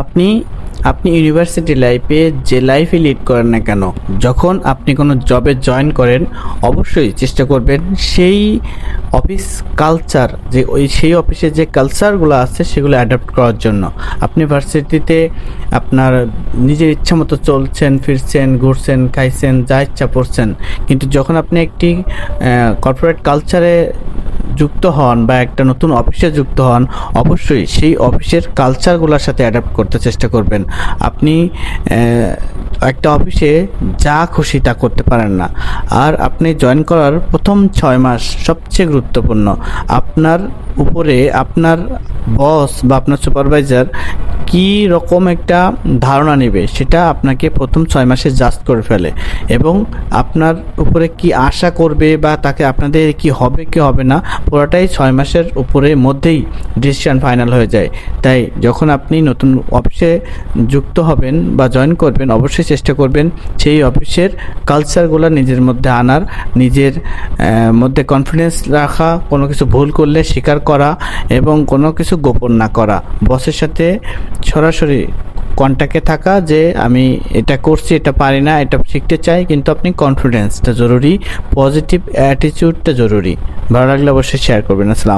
আপনি আপনি ইউনিভার্সিটি লাইফে যে লাইফে লিড করেন না কেন, যখন আপনি কোনো জবে জয়েন করেন, অবশ্যই চেষ্টা করবেন সেই অফিস কালচার যে ওই সেই অফিসে যে কালচারগুলো আছে, সেগুলো অ্যাডাপ্ট করার জন্য। আপনি ভার্সিটিতে আপনার নিজের ইচ্ছা মতো চলছেন, ফিরছেন, ঘুরছেন, খাইছেন, যা ইচ্ছা পড়ছেন কিন্তু যখন আপনি একটি কর্পোরেট কালচারে যুক্ত হন বা একটা নতুন অফিসে যুক্ত হন, অবশ্যই সেই অফিসের কালচারগুলোর সাথে অ্যাডাপ্ট করতে চেষ্টা করবেন। আপনি একটা অফিসে যা খুশি তা করতে পারেন না। আর আপনি জয়েন করার প্রথম ছয় মাস সবচেয়ে গুরুত্বপূর্ণ। আপনার উপরে আপনার বস বা আপনার সুপারভাইজার কি রকম একটা ধারণা নেবে, সেটা আপনাকে প্রথম ছয় মাসে জাস্ট করে ফেলে। এবং আপনার উপরে কি আশা করবে বা তাকে আপনাদের কি হবে কি হবে না, পুরোটাই ছয় মাসের উপরে মধ্যেই ডিসিশন ফাইনাল হয়ে যায়। তাই যখন আপনি নতুন অফিসে যুক্ত হবেন বা জয়েন করবেন, অবশ্যই চেষ্টা করবেন সেই অফিসের কালচারগুলো নিজের মধ্যে আনার, নিজের মধ্যে কনফিডেন্স রাখা, কোনো কিছু ভুল করলে স্বীকার করা এবং কোনো কিছু গোপন না করা। বসের সাথে সরাসরি কন্ট্যাক্টে থাকা যে আমি এটা করছি, এটা পারি না, এটা শিখতে চাই, কিন্তু আপনি কনফিডেন্সটা জরুরি পজিটিভ অ্যাটিটিউডটা জরুরি। ভালো লাগলে অবশ্যই শেয়ার করবেন। আসসালাম